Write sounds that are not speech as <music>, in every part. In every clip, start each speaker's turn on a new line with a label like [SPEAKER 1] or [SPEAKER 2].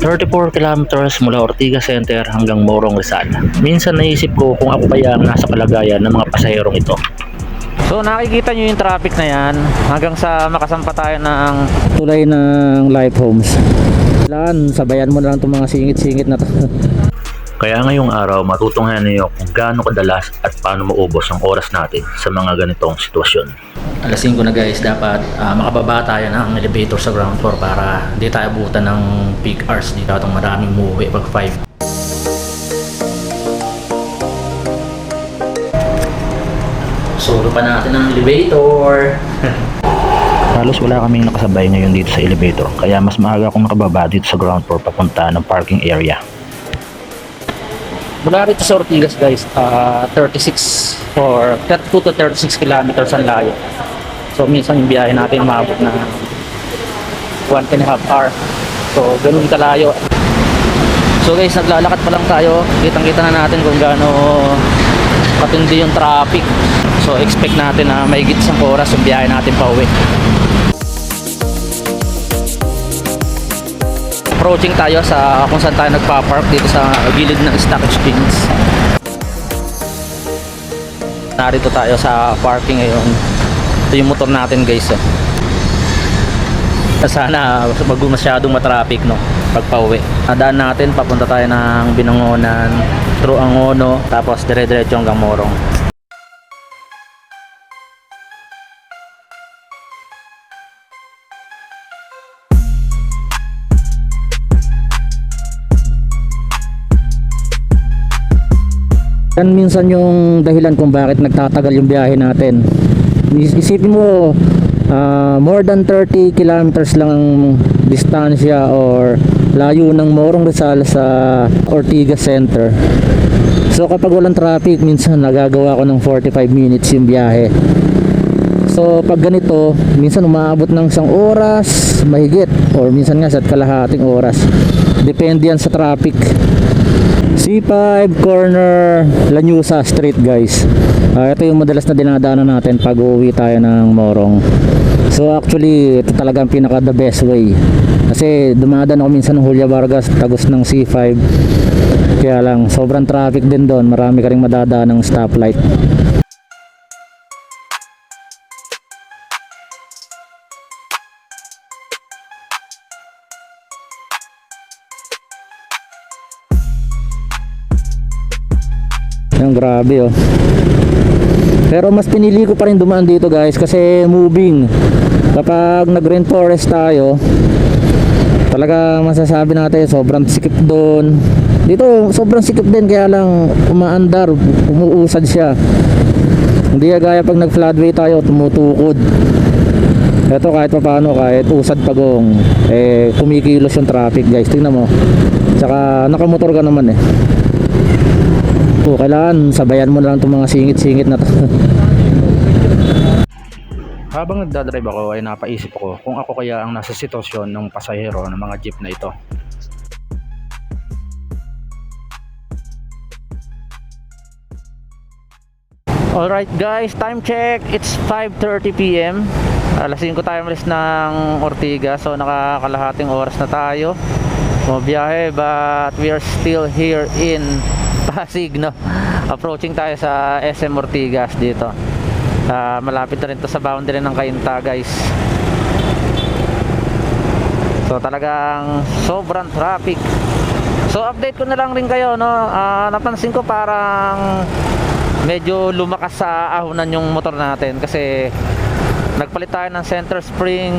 [SPEAKER 1] 34 kilometers mula Ortigas Center hanggang Morong Rizal. Minsan naisip ko kung ako kaya ang nasa kalagayan ng mga pasaherong ito.
[SPEAKER 2] So nakikita nyo yung traffic na yan hanggang sa makasampa tayo ng tulay ng life homes. Kailangan sabayan mo na lang itong mga singit-singit na to. <laughs>
[SPEAKER 1] Kaya ngayong araw matutunghayan niyo kung gaano kadalas at paano maubos ang oras natin sa mga ganitong sitwasyon. Alas 5 na guys, dapat ah, makababa tayo ng elevator sa ground floor para hindi tayo abutan ng peak hours dito itong maraming umuwi pag 5. Solo pa natin ang elevator. <laughs> Halos wala kaming nakasabay ngayon dito sa elevator kaya mas maaga akong nakababa dito sa ground floor papunta ng parking area. Mula rito sa Ortigas guys, ah, 36 or 32 to 36 kilometers ang layo. So minsan yung biyahe natin maabot na 1 and a half hour. So ganun kalayo. So guys, naglalakad pa lang tayo. Kitang-kita na natin kung gaano matindi yung traffic. So expect natin na may isang oras yung biyahe natin pa uwi. Approaching tayo sa kung saan tayo nagpa-park dito sa gilid ng stock exchange. Narito tayo sa parking ngayon. Ito yung motor natin guys. Oh. Sana wag masyadong matraffic no pag pauwi. Nadaan natin papunta tayo ng Binangonan, through Angono, tapos dire-diretso hanggang Morong. Yan minsan yung dahilan kung bakit nagtatagal yung biyahe natin. Is- Isipin mo, ah, more than 30 kilometers lang ang distansya or layo ng Morong Rizal sa Ortigas Center. So kapag walang traffic, minsan nagagawa ko ng 45 minutes yung biyahe. So pag ganito, minsan umaabot ng isang oras, mahigit, or minsan nga sa kalahating oras. Depende yan sa traffic. C5 corner Lanyusa Street guys. Ah, ito yung madalas na dinadaanan natin pag uuwi tayo ng Morong. So actually ito talaga ang pinaka the best way. Kasi dumadaan ako minsan ng Julia Vargas tagos ng C5 kaya lang sobrang traffic din doon. Marami ka rin madadaan ng stoplight Yung grabe oh. Pero mas pinili ko pa rin dumaan dito guys kasi moving. Kapag nag-rainforest tayo, talaga masasabi natin sobrang sikip doon. Dito sobrang sikip din kaya lang umaandar, umuusad siya. Hindi gaya pag nag-floodway tayo, tumutukod. Ito kahit pa paano, kahit usad pagong, eh kumikilos yung traffic guys. Tingnan mo. Tsaka nakamotor ka naman eh. Po, kailangan sabayan mo na lang itong mga singit-singit na to. <laughs> Habang nagdadrive ako ay napaisip ko kung ako kaya ang nasa sitwasyon ng pasahero ng mga jeep na ito. Alright guys, time check. It's 5.30pm. Alas 5 tayo malis ng Ortigas. So nakakalahating oras na tayo. Bumabiyahe but we are still here in Pasig no. Approaching tayo sa SM Ortigas dito. Ah, malapit na rin to sa boundary ng Cainta guys. So talagang sobrang traffic. So update ko na lang rin kayo no. Ah, napansin ko parang medyo lumakas sa ahonan yung motor natin kasi nagpalit tayo ng center spring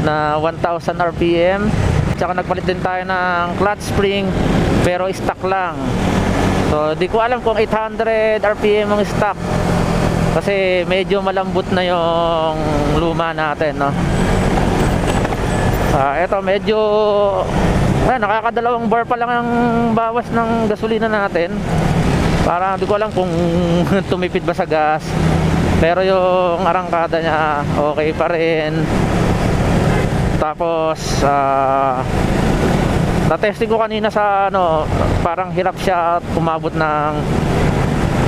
[SPEAKER 1] na 1000 RPM tsaka nagpalit din tayo ng clutch spring pero stock lang so di ko alam kung 800 RPM ang stock. Kasi medyo malambot na yung luma natin no? Ah, eto medyo ah, nakakadalawang bar pa lang ang bawas ng gasolina natin. Para hindi ko alam kung <laughs> tumipid ba sa gas. Pero yung arangkada niya okay pa rin. Tapos ah na-testing ko kanina sa ano parang hirap siya at umabot ng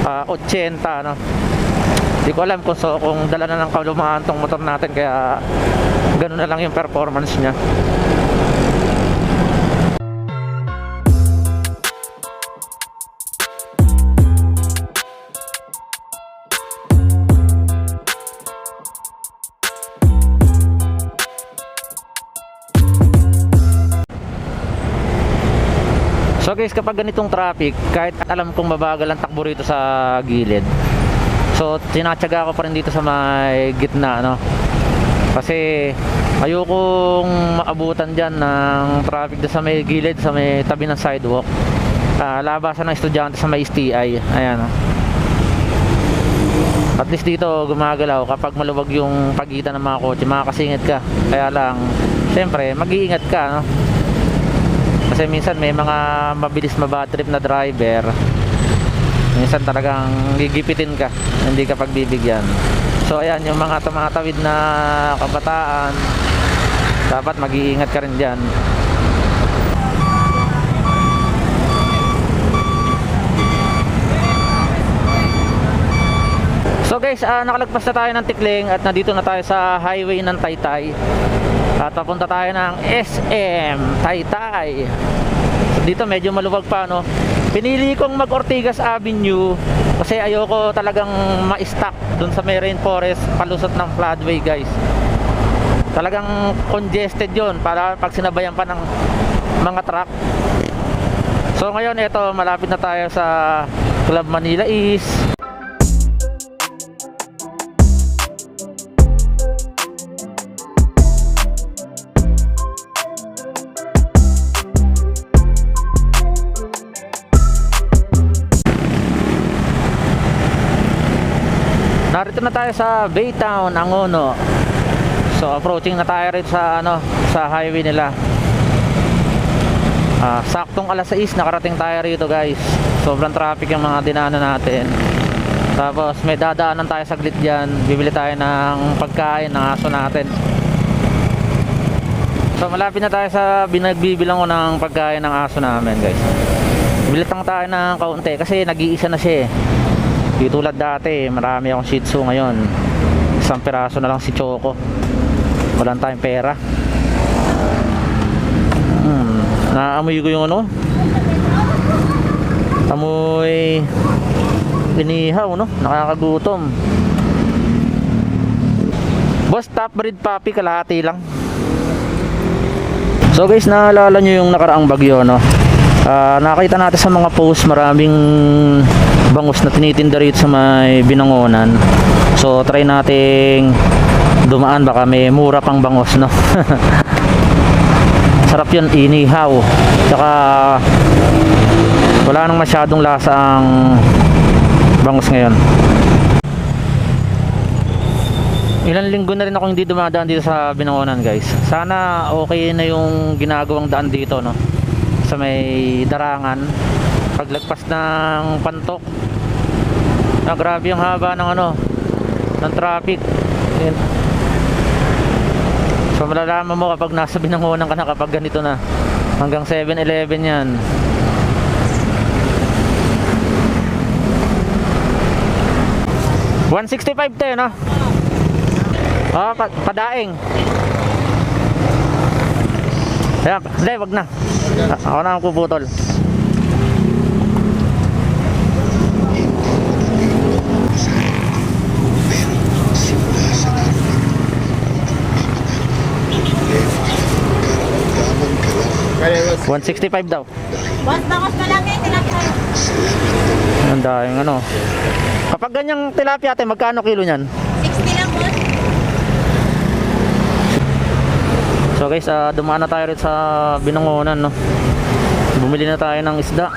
[SPEAKER 1] ah, 80 no hindi ko alam kung, so, kung dala na ng kalumaan tong motor natin kaya ganun na lang yung performance niya So guys, kapag ganitong traffic, kahit alam kong mabagal ang takbo rito sa gilid. So, tinatsaga ko pa rin dito sa may gitna, no? Kasi ayokong maabutan dyan ng traffic sa may gilid, sa may tabi ng sidewalk. Ah, labasan ng estudyante sa may STI. Ayan, no? At least dito gumagalaw kapag maluwag yung pagitan ng mga kotse, makakasingit ka. Kaya lang, syempre, mag-iingat ka, no? Kasi minsan may mga mabilis mabad trip na driver. Minsan talagang gigipitin ka, hindi ka pagbibigyan. So ayan, yung mga tumatawid na kabataan, dapat mag-iingat ka rin dyan. So guys, ah, nakalagpas na tayo ng Tikling at nandito na tayo sa highway ng Taytay. At papunta tayo ng SM Taytay. So, dito medyo maluwag pa no. Pinili kong mag Ortigas Avenue kasi ayoko talagang ma-stuck dun sa may rainforest palusot ng floodway guys. Talagang congested yon para pag sinabayan pa ng mga truck. So ngayon ito malapit na tayo sa Club Manila East. Narito na tayo sa Baytown, Angono. So approaching na tayo rito sa ano, sa highway nila. Ah, saktong alas 6 nakarating tayo rito, guys. Sobrang traffic yung mga dinaanan natin. Tapos may dadaanan tayo saglit diyan. Bibili tayo ng pagkain ng aso natin. So malapit na tayo sa binagbibilang ko ng pagkain ng aso namin, guys. Bilit lang tayo ng kaunti kasi nag-iisa na siya eh. Di tulad dati, marami akong shih tzu ngayon. Isang piraso na lang si Choco. Walang tayong pera. Hmm, naamoy ko yung ano. Amoy inihaw, no? Nakakagutom. Boss, top breed puppy, kalahati lang. So guys, naalala nyo yung nakaraang bagyo, no? Ah, nakita natin sa mga post maraming bangus na tinitinda rito sa may binangonan. So try nating dumaan baka may mura pang bangus no. <laughs> Sarap 'yun inihaw. Tsaka wala nang masyadong lasa ang bangus ngayon. Ilang linggo na rin ako hindi dumadaan dito sa Binangonan guys. Sana okay na yung ginagawang daan dito no. Sa may darangan. Paglagpas ng pantok. Na grabe yung haba ng ano ng traffic. Ayan. So malalaman mo kapag nasa Binangonan ka na kapag ganito na. Hanggang 7-Eleven yan. One sixty five tayo, no? Ah, pa padaing. Kaya, hindi, wag na. Ako na ang puputol. 165 daw.
[SPEAKER 3] Boss, bakos na lang eh, tinapay.
[SPEAKER 1] Ang daming ano. Kapag ganyang tilapia ate, magkano kilo niyan?
[SPEAKER 3] 60 lang, boss.
[SPEAKER 1] So guys, ah, dumaan na tayo rin sa binangonan, no. Bumili na tayo ng isda.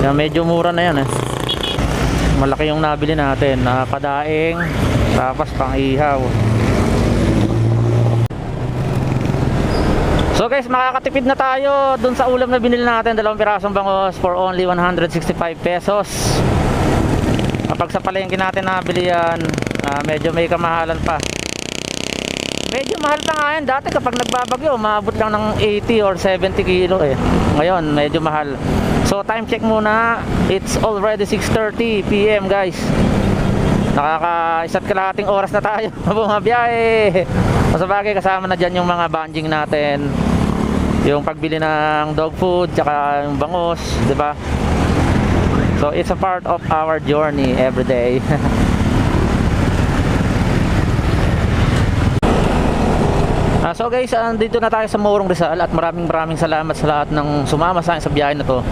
[SPEAKER 1] Kaya medyo mura na yan, eh. Malaki yung nabili natin, na padaing, tapos pang ihaw. So guys, makakatipid na tayo dun sa ulam na binili natin, dalawang pirasong bangos for only 165 pesos. Kapag sa palengke natin nabili yan, ah, medyo may kamahalan pa. Medyo mahal pa nga yan. Dati kapag nagbabagyo, maabot lang ng 80 or 70 kilo eh. Ngayon, medyo mahal. So, time check muna. It's already 6.30 p.m. guys. Nakaka isa't kalahating oras na tayo <laughs> bumabiyahe. Sa bagay, kasama na dyan yung mga banding natin. Yung pagbili ng dog food, tsaka yung bangus, ba? So, it's a part of our journey every day. <laughs> Ah, so guys, andito na tayo sa Morong Rizal at maraming maraming salamat sa lahat ng sumama sa akin sa biyahe na to.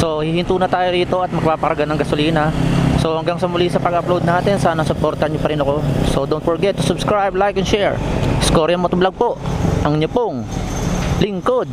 [SPEAKER 1] So hihinto na tayo rito at magpaparga ng gasolina. So hanggang sa muli sa pag-upload natin, sana supportan niyo pa rin ako. So don't forget to subscribe, like, and share. Score yung motovlog po. Ang niyo pong lingkod